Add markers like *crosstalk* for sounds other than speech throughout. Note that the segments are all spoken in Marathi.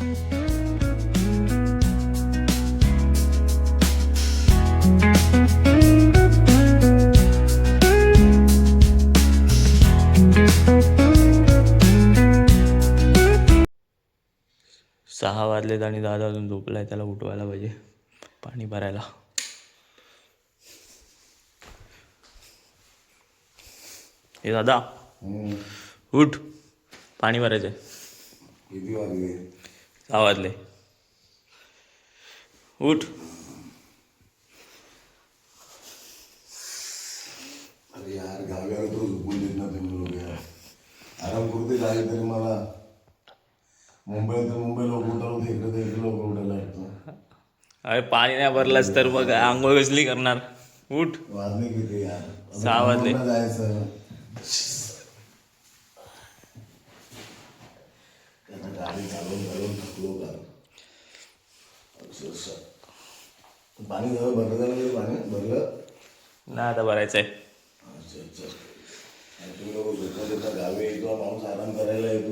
सहा वाजलेत आणि दादा अजून झोपलाय त्याला उठवायला पाहिजे पाणी भरायला. हे दादा उठ पाणी भरायचंय. सहा वाजले उठ. अरे यार गावी आलो तो झोपून देत ना तुम्ही लोक यार. आराम काय तरी मला. मुंबईत तर मुंबई लोक उठवलं तर इकडे तर इकडे लोक उठायला लागतं. अरे पाणी नाही भरलास तर मग आंघोळ कसली करणार? उठ. वाजले किती यार? आता सहा वाजले. जायचं आता गाडी चालवून चालवून थकलो का अक्षरशः पाणी झालं भरलं झालं तरी पाणी भरलं नाही आता भरायचंय अच्छा अच्छा आणि तुम्ही लोक झोपून देता गावी येतो माणूस आराम करायला येतो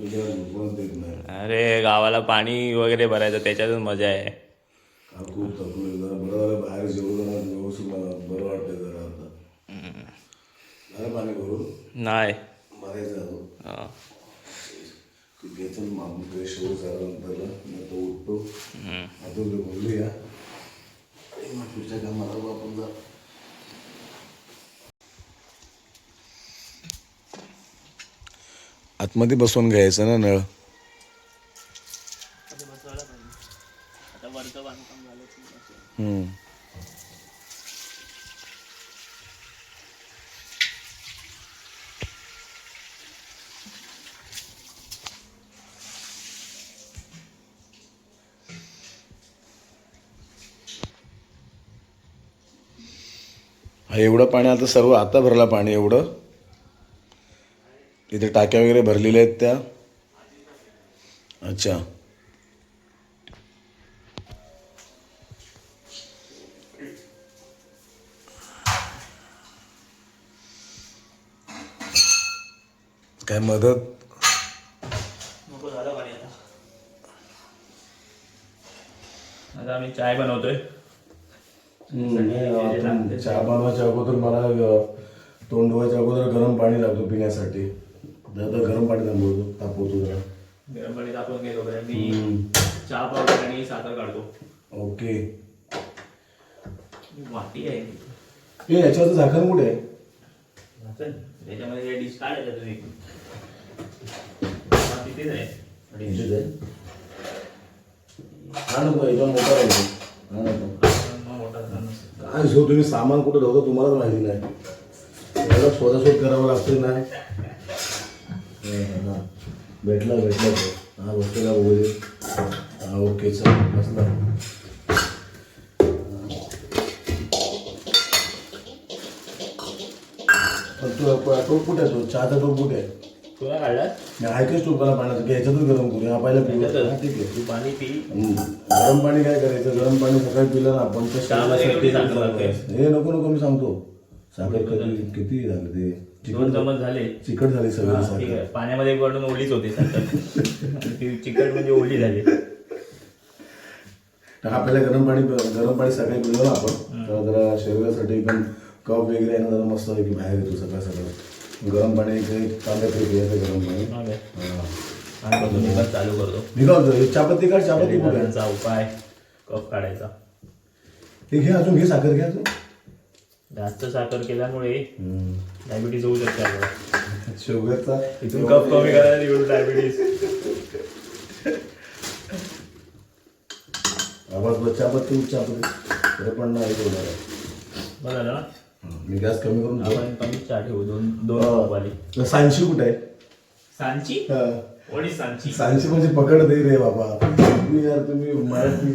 तुझ्यावर झोपूनच देत नाही अरे गावाला पाणी वगैरे भरायचं त्याच्यातच मजा आहे. खूप थकलोय जरा बरं झालं बाहेर जेवलो ना व्यवस्थित मला बरं वाटतंय जरा आता. झालं पाणी भरून? नाही. मारायचं आहो हा. घेतो ना मागून फ्रेश तो उठतो. हम्म. आता बोलूया. आणि मग पुढच्या कामाला आपण जा आतमध्ये बसवून घ्यायचं ना नळ? हा एवढं पाणी आता सर्व आता भरला पाणी एवढं? तिथे टाक्या वगैरे भरलेल्या आहेत त्या. अच्छा. काय मदत? नको झालं पाणी आता. आता आम्ही चाय बनवतोय. चहा बनवायच्या अगोदर मला तोंड धुवायच्या अगोदर गरम पाणी लागतो पिण्यासाठी. दादा गरम पाणी थांबवतो तापवतो जरा. गरम पाणी तापवून घेतो कारण मी चहा पावडर आणि साखर काढतो. ओके. वाटी आहे. हे याच्यावरचं झाकण कुठे आहे. त्याच्यामध्ये डिश तुम्ही. तिथेच आहे. इथेच आहे. हा नको याच्यावर मोठा राहील हा नको. काय शो तुम्ही सामान कुठं ठेवतो तुम्हालाच माहिती नाही. एवढं शोधाशोध करावं लागतं नाही हा. भेटला भेटला हा बघू दे हा ओके चल बसला. पण तू टोप कुठे आहे तो? चहाचा टोप कुठे आहे? तुला काढलास मी ऐकच टोपाला पाण्याचं की ह्याच्यातच गरम करूया हा पहिला पिऊ. हा, ठीक आहे. तू पाणी पी. हम्म. गरम पाणी काय करायचं? गरम पाणी सकाळी पिलं ना आपण ते चहामध्ये शरीरासाठी एवढी साखर लागते. हे नको नको मी सांगतो. साखर कधी किती झालं ते? दोन चमच झाले. चिकट झाली सगळी हा, ठीक साखर आहे. पाण्यामध्ये पडून ओलीच होती. साखर ती चिकट म्हणजे ओली झाली. तर आपल्याला गरम पाणी गरम पाणी सकाळी पिलं ना आपण तर जरा शरीरासाठी एकदम कफ वगैरे आहे ना जरा मस्त की बाहेर येतो सकाळ सकाळ. गरम पाणी एक एक तरी गरम पाणी. हा. मी पण चालू करतो. हे चहापत्ती काढ चहापत्ती कुठे? आहे? शरीराचा उपाय कफ काढायचा. हे घे अजून घे साखर घे अजून. जास्त साखर केल्यामुळे डायबिटीज होऊ शकते आपल्याला. शुगरचा इथून कफ कमी करायला निवडू डायबिटीज आवाज बस चहापत्ती चहापत्ती तरी पण नाही आहे. बरं ना मी गॅस कमी करून. आपण कमी चहा ठेवू. दोन दोन कप वाली सांची कुठे आहे? सांची? हा. वडी सांची? सांची म्हणजे पकड दे रे बाबा. तुम्ही यार तुम्ही मराठी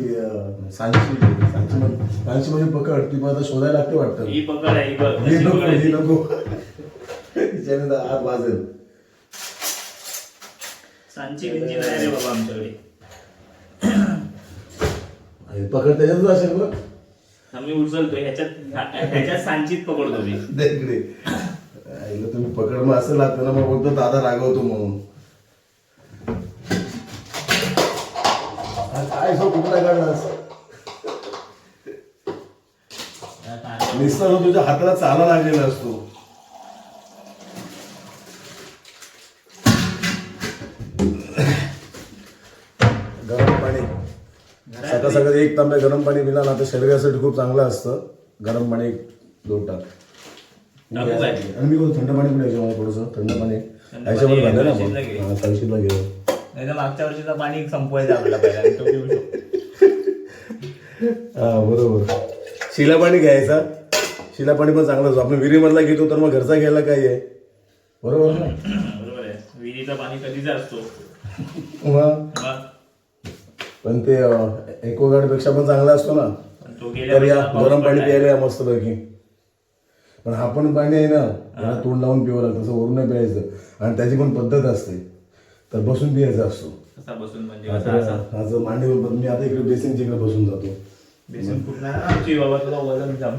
सांची सांची म्हणजे सांची म्हणजे पकड ती मला शोधायला लागते वाटतं. ही पकड आहे ही बघ ही कशी नको. ही नको. तिच्याने हात वाजेल. सांची बिंची नाही रे बाबा आमच्याकडे. हे पकड त्याच्यातच असेल बघ. आम्ही उचलतो ह्याच्यात ह्याच्यात सांचीत पकडतो मी. दे इकडे. आईला तुम्ही पकड मग असं लागतं ना मग बोलतो दादा रागवतो म्हणून. हा काय सो कुठला काढलास नुसतं तुझ्या हाताला चाला लागलेला असतो. गरम पाणी. सकाळ सकाळ एक तांब्या गरम पाणी पिला ना तर शरीरासाठी खूप चांगलं असतं. गरम पाणी एक दोन टाक? आणि मी थंड पाणी पण यायचं मला थोडंसं? थंड पाणी. थंड याच्यावर पाणी घालं ना तळशीलला घे. आपण तळशीला घेऊ नाही तर मागच्या वर्षीचं पाणी संपवायचं आपल्याला पहिला आणि तो पिऊ शकतो. हा बरोबर. शिला पाणी घ्यायचा. शिला पाणी पण चांगलं असतो. आपण विहिरीमधला घेतो तर मग घरचा घ्यायला काय आहे? बरोबर ना? बरोबर आहे. विहिरीचं पाणी कधीच असतो. मग? पण ते पेक्षा पण चांगला असतो ना. तर या पाऊस गरम पाणी पडलाय. प्यायला या मस्त पैकी पण हा पण पाणी आहे ना याला तोंड लावून पिवं लागतं असं वरून नाही प्यायचं. आणि त्याची पण पद्धत असते. तर बसून पियायचं असतो. बसून म्हणजे असा असं. मांडीवर मी आता इकडे बेसिनच्या इकडे बसून जातो. बेसन फुटणार आमची बाबा तुला वजन जाम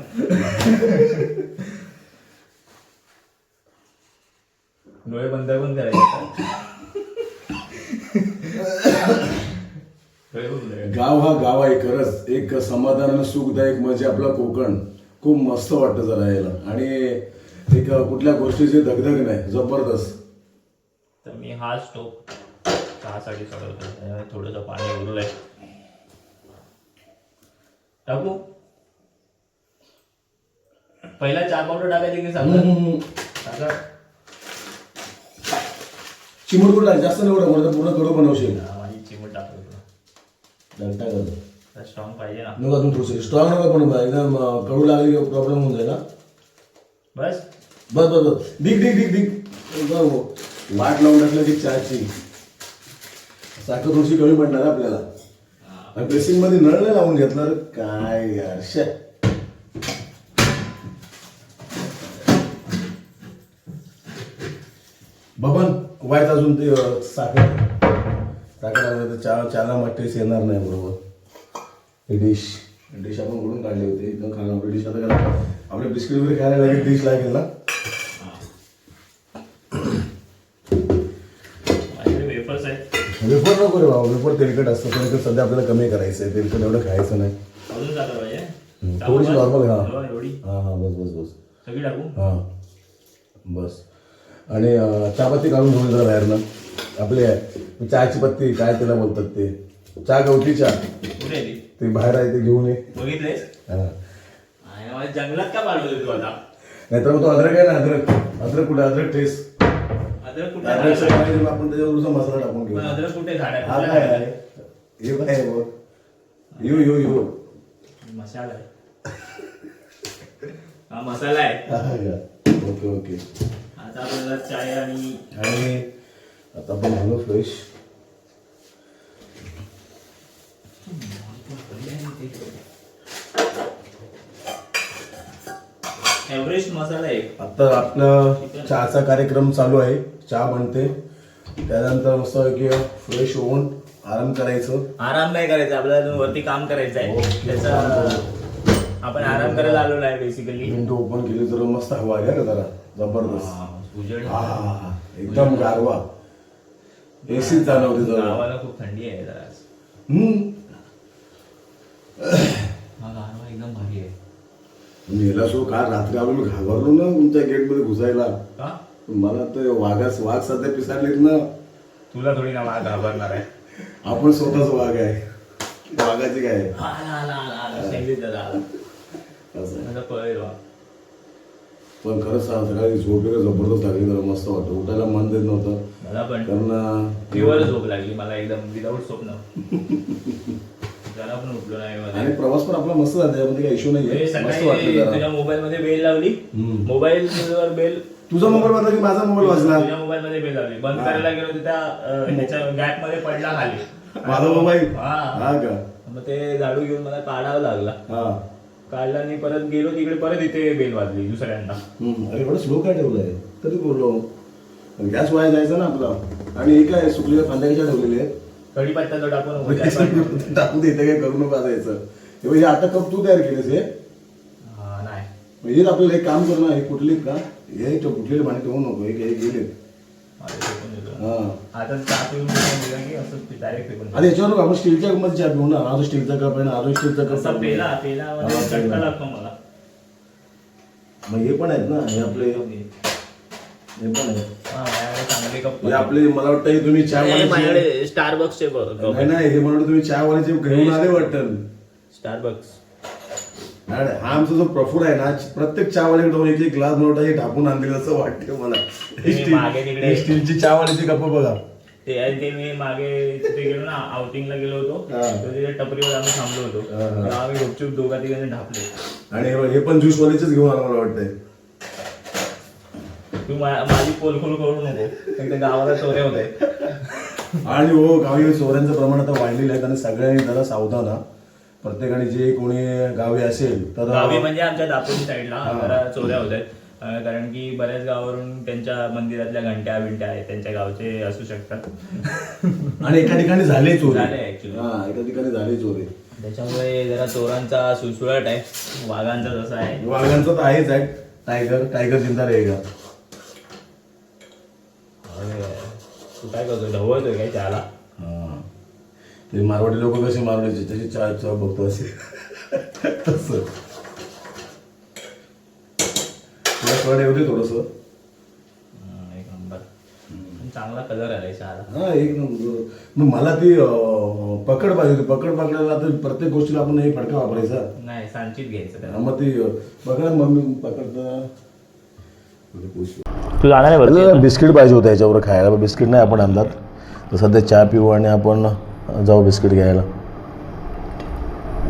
डोळे बंद करायचे. गाव हा गाव आहे खरंच. एक समाधान आणि सुखदायक म्हणजे आपला कोकण. खूप मस्त वाटतं जरा यायला. आणि एक कुठल्या गोष्टीची दगदग नाही. जबरदस्त. तर मी हा स्टोव चहासाठी सोडवतो थोडंसं पाणी उरलंय. टाकू? पहिला चहा पावडर टाकायची की सांगा? टाका चिमूट कुठला? जास्त नाही एवढं म्हणतं पूर्ण कडू बनवशील. माझी चिमट टाकतो घंटा करतो. स्ट्रॉंग पाहिजे ना. नको अजून थोडंसं स्ट्रॉंग नको पण एकदम अं, कडू लागली प्रॉब्लेम होऊन जाईल ना बस. बस बस बस. दिग दिग दिग एकदम वाट लावून टाकलं की चहाची. साखर थोडीशी कमी पडणार आपल्याला. ड्रेसिंगमध्ये नळ नाही लावून घेतलं रे. काय यार शे. बबन वाईट अजून ते अं, साखर. साखर लागलं तर चहा चहाला मग टेस्ट येणार नाही बरोबर. ही डिश डिश आपण कुठून काढली होती. एकदम खाणार डिश आता काय आपले बिस्किट वगैरे खायला लागेल डिश लागेल ना वेपर नको रे बाबा वेपर तेलकट असतं तेलकट सध्या आपल्याला कमी करायचं आहे तेलकट एवढं खायचं नाही. अजून टाका पाहिजे. हम्म, टाकू थोडीशी normal, हा. हो, एवढी. हां हां बस बस बस. सगळी टाकू? हां. बस. आणि चहापत्ती काढून घेऊन जरा बाहेरनं. आपले चहाची पत्ती काय त्याला बोलतात ते? चहा गवती चहा. ती? बाहेर आहे ते घेऊन ये. बघितलेस जंगलात का पाठवलं तू आता? नाहीतर मग तो अद्रक आहे ना अद्रक. अद्रक कुठे? अद्रक टेस्ट कुठे आपण त्याच्यावर नुसता मसाला टाकून घेऊ. कुठे झाड? हा काय आहे? हे काय आहे बघ. यो यो यो मसाला आहे. हा मसाला आहे. हा, हा? Okay okay. आता आपल्याला चाय आणि आणि आता आपण झालो फ्रेश. एव्हरेस्ट मसाला आहे. आता आपला चहाचा कार्यक्रम चालू आहे. चहा बनते. त्यानंतर मस्त की फ्रेश होऊन आराम करायचं. आराम नाही करायचा आपल्याला अजून वरती काम करायचं आहे ओके. त्याचा आपण आराम करायला आलेलो आहे बेसिकली विंडो ओपन केली तर मस्त हवा आहे का जरा? जबरदस्त. उजेड. हा, हा, हा. एकदम गारवा. एसीच जाणवते जरा. गावाला खूप थंडी आहे जरा आज. हम्म. हा गारवा एकदम भारी आहे. मेला सो काल रात्री आलो मी घाबरलो ना तुमच्या गेटमध्ये घुसायला. का? मला तर वाघास वाघ सध्या पिसाडलेत ना. तुला थोडी ना मला घाबरणार आहे. आपण स्वतःच वाघ आहे. वाघाचे काय? आहे? हा. असं. आहे. पण खरंच सांग सकाळी झोप वगैरे जबरदस्त लागली जरा मस्त वाटतं उठायला मन देत नव्हतं. मला पण. कारण अं, प्युअर झोप लागली मला एकदम विदाऊट स्वप्न. जरा पण उठलो नाही मला आणि प्रवास पण आपला मस्त झाला त्यामध्ये काही इश्यू नाही मस्त सकाळी वाटलं तुझ्या जरा मोबाईल मध्ये बेल लावली. हम्म. मोबाईल वर बेल तुझा मोबाईल वाजला की माझा मोबाईल वाजला तुझ्या मोबाईल मध्ये बेल लावली बंद करायला गेलो तर त्या अं, ह्याच्या गॅपमध्ये पडला खाली. माझा मोबाईल? हा. हा का? मग ते झाडू घेऊन मला काढावं लागला. हा. काढला आणि परत गेलो तिकडे परत इथे बेल वाजली दुसऱ्यांदा. हम्म. अरे एवढं स्लो काय ठेवलंय? तरी बोललो. गॅस वाया जायचा ना आपला. आणि हे काय सुकलेल्या फांद्याच्या ठेवलेले आहेत? कढीपत्ता तो टाकून नको, त्यात पण- टाकून दे इथे काय करू नका जायचं. हे हे आता कप तू तयार केलेस हे? हा, नाही. म्हणजे आपल्याला एक काम कर ना हे कुठले का? हे भांडे ठेवू नको हे हे गेले. हा. आणि याच्यावर आपण स्टीलच्या मध्ये चहा पिऊ ना हा जो स्टीलचा कप आहे. ना हा जो स्टीलचा कप हा, मग हे पण आहेत ना हे आपले हे पण आहेत. हा, हे आपले मला वाटतं हे तुम्ही चहा वाल्याचे- स्टारबक्सचे नाही नाही हे मला वाटतं तुम्ही चहा वाल्याचे घेऊन आले वाटतं. स्टारबक्स हा आमचा जो प्रफुड आहे ना प्रत्येक चहावाल्याकडे जाऊन एक एक ग्लास मोठा हे ढापून आणलेलं असं वाटतं मला. हे स्टील- मागे तिकडे- हे स्टीलची चहावाल्याची कप बघा. ते आणि ते मी मागे तिथे गेलो ना आउटिंगला गेलो होतो. हा. तर तिथे टपरीवर आम्ही थांबलो होतो. हा, हा. आम्ही गुपचूप दोघा तिघांनी ढापले. आणि हे बघ, हे पण ज्यूस वाल्याचेच घेऊन आला मला वाटतंय. तू मा- माझी पोलखोल करू नको. एकदा गावाला चोऱ्या होते आणि हो गावी चोऱ्यांचं प्रमाण आता वाढलेलं आहे आणि सगळ्यांनी जरा सावधान हा. प्रत्येकाने जे कोणी गावी असेल तर गावी म्हणजे आमच्या दापोली साईडला जरा चोऱ्या होत आहेत. अं, कारण की बऱ्याच गावावरून त्यांच्या मंदिरातल्या घंट्या बिंट्या आहेत त्यांच्या गावचे असू शकतात. *laughs* आणि एका ठिकाणी झाले चोरी. झाले actually. हा एका ठिकाणी झाले चोरी. त्याच्यामुळे जरा चोरांचा सुळसुळाट आहे. वाघांचा जसा आहे. वाघांचं तर आहेच आहे. टायगर टायगर जिंदा रहेगा. तू काय करतो ढवळतोय काय त्याला. ते मारवाडी लोक कसे मारवाडीचे? तसे चहा चहा बघतो असे. तसं. येऊ दे थोडस? एक नंबर. चांगला कलर आलाय चहाला हा एक नंबर. मग मला ती पकड पाहिजे होती. पकड पकडायला तर प्रत्येक गोष्टीला आपण हे फडका वापरायचा. नाही सांचित घ्यायचं त्याला. मग ती पकड मम्मी पकडता. तू जाणार आहे आपल्याला बिस्किट पाहिजे होतं याच्यावर खायला बिस्किट नाही आपण आणलात तर सध्या चहा पिऊ आणि आपण जाऊ बिस्किट घ्यायला.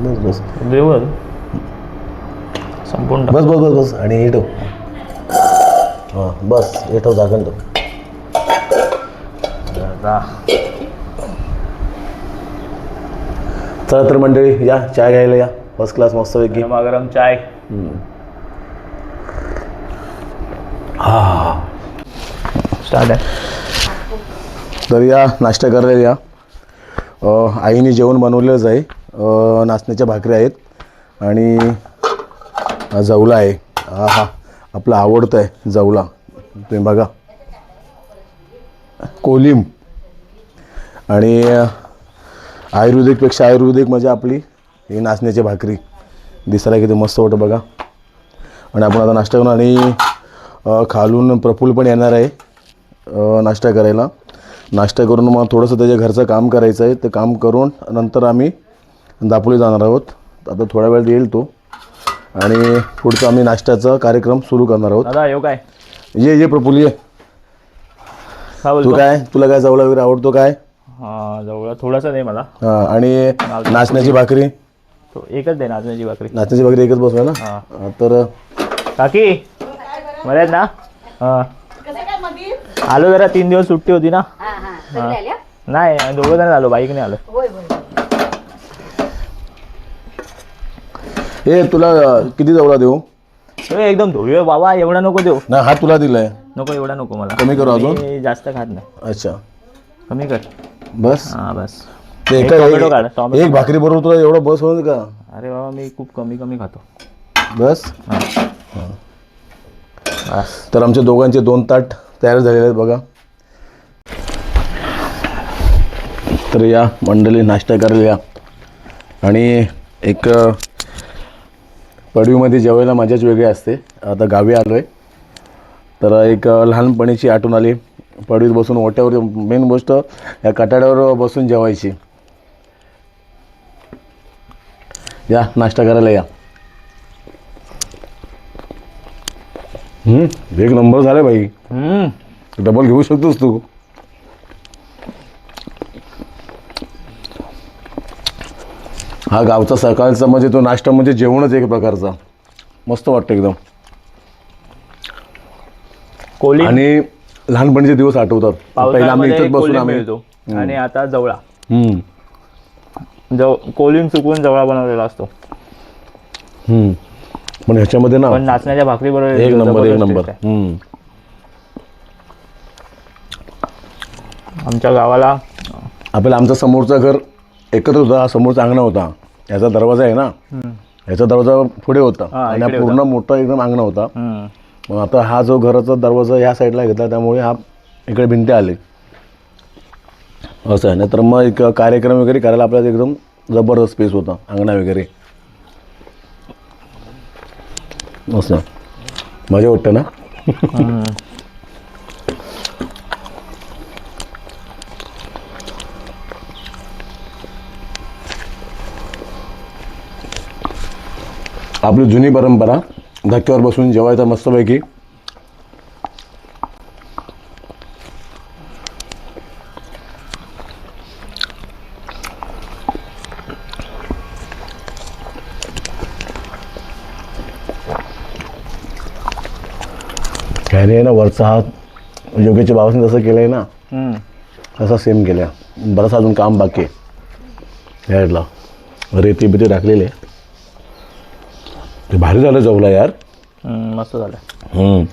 बस बस. देऊ संपूर्ण बस बस बस बस. आणि हे ठेव. हां बस. हे ठेव झाकण ठेव. चला तर मंडळी या. चहा घ्यायला या. फर्स्ट क्लास मस्तपैकी. गरम चाय. हा. स्टार्ट आहे. तर या नाश्ता करायला या. आईने जेवण बनवलेलंच आहे. नाचण्याच्या भाकरी आहेत. आणि जवला आहे. हा हा. आपला आवडतं आहे जवला तुम्ही बघा. कोलिम. आणि आयुर्वेदिकपेक्षा आयुर्वेदिक म्हणजे आपली ही नाचण्याची भाकरी. दिसायला किती मस्त वाटतं बघा. आणि आपण आता नाश्ता करून आणि खालून प्रफुल्ल पण येणार आहे. नाश्ता करायला. नाश्ता करून मग थोडंसं त्याच्या घरचं काम करायचं आहे. ते काम करून नंतर आम्ही दापोली जाणार आहोत. आता थोड्या वेळात येईल तो. आणि पुढचा आम्ही नाश्त्याचा कार्यक्रम सुरू करणार आहोत. दादा येऊ काय? ये ये प्रफुल्ल ये. काय तू काय तुला काय जवळ वगैरे आवडतो काय? हा जवळ. थोडासा दे मला. हां आणि नाचण्याची भाकरी? तो एकच दे नाचण्याची भाकरी. नाचण्याची भाकरी एकच बसवा ना? हा. हा, तर काकी बरे आहेत ना? हा. कसं काय मधी आलो जरा तीन दिवस सुट्टी होती ना? हा. सगळे आल्या? नाही आम्ही दोघं जण आलो बाईकने आलो. होय होय. ए तुला किती जवळ देऊ? ए, एकदम धुळे बाबा एवढा नको देऊ. ना हा तुला दिलाय. नको एवढा नको मला. कमी करू अजून? मी जास्त खात नाही. अच्छा. कमी कर. बस? हा बस. ते एक एका- टोमॅटो काढ, टोमॅटो एक भाकरी बरोबर तुला एवढं बस होईल का? अरे बाबा मी खूप कमी कमी खातो. बस? बस. तर आमच्या दोघांचे दोन ताट तयार झालेले आहेत बघा. तर या मंडळी नाश्ता करायला या आणि एक पडवीमध्ये जेवायला मजाच वेगळी असते. आता गावी आलो आहे तर एक लहानपणीची आठवण आली. पडवीत बसून ओट्यावर मेन गोष्ट या कटाड्यावर बसून जेवायची. या नाश्ता करायला या. हम्म, एक नंबर झाला भाई हम्म. डबल घेऊ शकतोस तू. हा गावचा सकाळचा म्हणजे तो नाश्ता म्हणजे जेवणच एक प्रकारचा. मस्त वाटतं एकदम. कोली आणि लहानपणीचे दिवस आठवतात. पहिला आम्ही इथंच बसून आम्ही. मिळतो. आणि आता जवळा. जव कोलिम चुकून जवळा बनवलेला असतो. पण ह्याच्यामध्ये ना पण नाचण्याच्या भाकरी बरोबर एक नंबर एक नंबर. आमच्या गावाला आपल्याला आमचं समोरचं घर एकत्र होतं हा समोरचा अंगणा होता. याचा दरवाजा आहे ना. याचा दरवाजा पुढे होता आणि हा पूर्ण मोठा एकदम अंगणा होता. मग आता हा जो घराचा दरवाजा ह्या साईडला घेतला त्यामुळे हा इकडे भिंती आले. असं आहे. नाहीतर मग एक कार्यक्रम वगैरे करायला आपल्याला एकदम जबरदस्त स्पेस होता अंगणा वगैरे. असं मजा वाटतं ना? आपली जुनी परंपरा धक्क्यावर बसून जेवायचा मस्तपैकी. ह्याने आहे ना वरचा हात योगेच्या बाबाने जसं केलं आहे ना. तसा सेम केल्या. बरंच अजून काम बाकी आहे. रेती बिती टाकलेली आहे. ते भारी झालं जवला यार. मस्त झालं.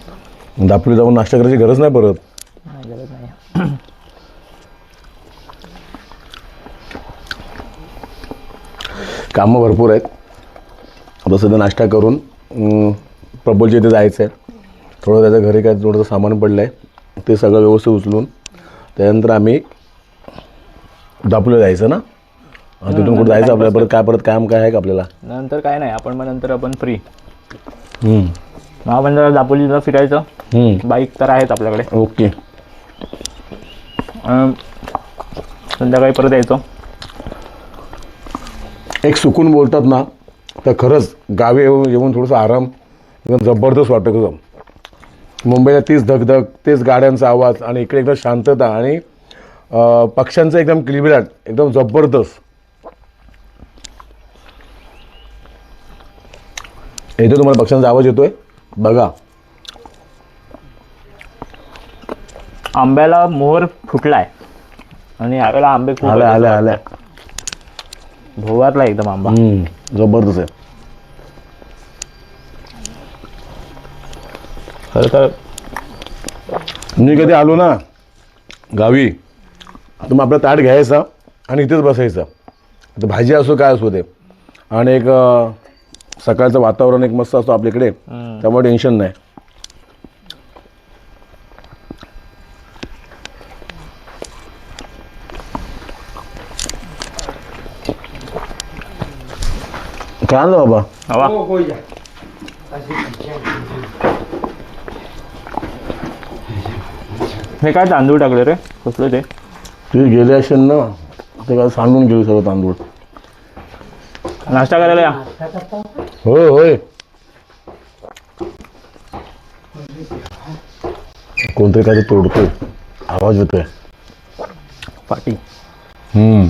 दापोली जाऊन नाश्ता करायची गरज नाही परत. नाही गरज नाही. *clears throat* कामं भरपूर आहेत. आता सध्या नाश्ता करून प्रबोलच्या इथे जायचं आहे थोडं त्याच्या घरी काय थोडंसं सामान पडलं आहे ते सगळं व्यवस्थित उचलून त्यानंतर आम्ही दापोलीला जायचं ना? तिथून कुठं जायचं आपल्याला? परत काय परत काम काय आहे का आपल्याला? नंतर काय नाही आपण मग नंतर आपण फ्री हम्म. मग आपण जरा दापोलीला फिरायचं. हम्म. बाईक तर आहेच आपल्याकडे. ओके. अं, संध्याकाळी परत यायचं. एक सुकून बोलतात ना तर खरंच गावी येऊन येऊन थोडंसं आराम एकदम जबरदस्त वाटतं एकदम मुंबईला तीच धगधग तेच गाड्यांचा आवाज आणि इकडे एकदम शांतता आणि अं, पक्ष्यांचं एकदम किलबिलाट एकदम जबरदस्त. येतो तुम्हाला पक्ष्यांचा आवाज येतोय. बघा. आंब्याला मोहर फुटलाय. आणि यावेळेला आंबे खूप आल्या आहेत. आल्या आल्या भोवारला एकदम आंबा. हम्म, जबरदस्त आहे. खरं तर मी कधी आलो ना गावी तर मग आपलं ताट घ्यायचा आणि इथेच बसायचं. भाजी असो काय असो ते. आणि एक अं, सकाळचं वातावरण एक मस्त असतो आपल्याकडे. त्यामुळे टेन्शन नाही. काय आणलं बाबा? हवा. हे काय तांदूळ टाकले रे? कसलं ते? तुझी गेले असेल ना ते काय सांडून गेली सर्व तांदूळ. नाश्ता करायला या. होय होय. कोणतरी काय तोडतोय. आवाज येतोय. पाटी. हम्म.